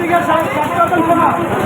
দিকে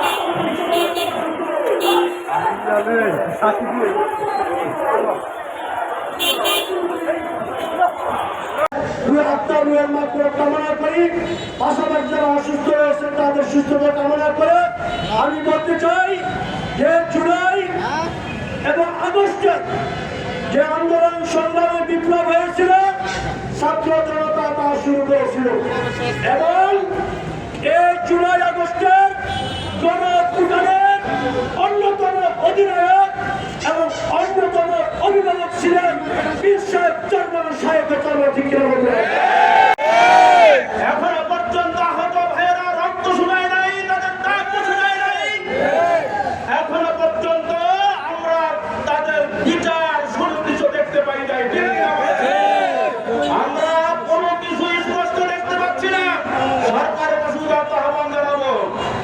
কামনা করি। পাশাপাশি যারা অসুস্থ হয়েছে তাদের সুস্থতা কামনা করে। আমি বলতে চাই যে জুলাই এবং আগস্টে যে আন্দোলন, সংগ্রামে বিপ্লব হয়েছিল, ছাত্র জনতা তা শুরু করেছিল। এবং এখনও পর্যন্ত আহত আমরা তাদের বিচার সুনির্দিষ্ট দেখতে পাই নাই। আমরা কোনো কিছু স্পষ্ট দেখতে পাচ্ছি না। সরকারের উদারত আহ্বান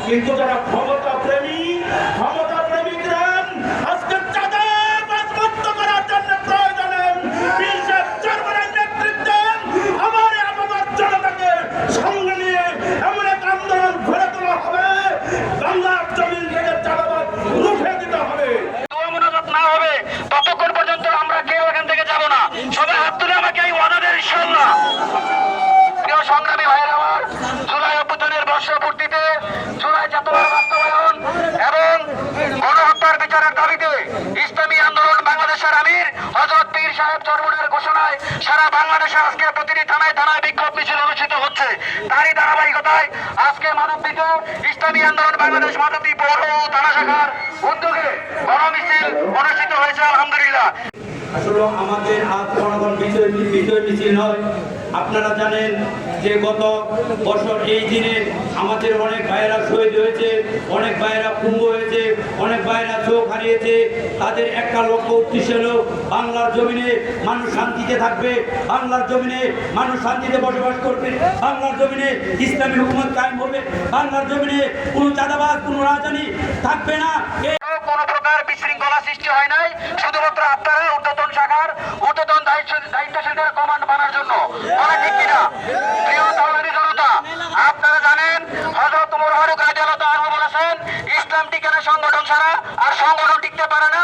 কিন্তু যারা ক্ষমতা প্রেমী ক্ষমতা প্রেমিকরা আজকে চাঁদাবাজ মুক্ত করার জন্য প্রয়োজনে বিশেষ জার্মানের নেতৃত্বে আমার আমার জনতাকে সঙ্গে নিয়ে এমন এক আন্দোলন ঘরে তোলা হবে বাংলার জমিন থেকে চাঁদাবাজ রুখে দিতে হবে দোয়া মোনাজাত না হবে ততক্ষণ পর্যন্ত আমরা কেউ এখান থেকে যাব না সবাই হাত তুলে আমাকে এই ওয়াদা দেন ইনশাল্লাহ প্রিয় সংগ্রামী ভাইয়ের আমার জুলাই অভ্যুত্থানের বর্ষপূর্তিতে জুলাই চেতনার বাস্তবায়ন এবং গণহত্যার বিচারের দাবিতে ইসলামী আন্দোলন বাংলাদেশের আমির হজরত পীর সাহেব চরমুনার ঘোষণায় সারা বাংলাদেশে আজকে প্রতিটি থানায় থানায় বিক্ষোভ মিছিল অনুষ্ঠিত হচ্ছে। তারই ধারাবাহিকতায় আজকে মানবদিত ইসলামী আন্দোলন, বাংলাদেশ মানবদী পৌর থানা শাখার উদ্যোগে গণমিছিল অনুষ্ঠিত হয়েছে, আলহামদুলিল্লাহ। আসলে আমাদের আজ জনগণ বিজয় বিজয় মিছিল নয়। আপনারা জানেন যে গত বছর এই দিনে আমাদের অনেক ভাইয়েরা শহীদ হয়েছে, অনেক ভাইয়েরা কুম্ভ হয়েছে, অনেক ভাইয়েরা চোখ হারিয়েছে। তাদের একটা লক্ষ্য উদ্দেশ্য হলো বাংলার জমিনে মানুষ শান্তিতে থাকবে, বাংলার জমিনে মানুষ শান্তিতে বসবাস করবে, বাংলার জমিনে ইসলামী হুকুমত কায়েম হবে, বাংলার জমিনে কোনো চাঁদাবাজ, কোনো রাজধানী থাকবে না। কোন প্রকার বিশৃঙ্খলা সৃষ্টি হয় নাই, শুধুমাত্র আপনারা ছাড়া আর সংগঠন টিকতে পারে না।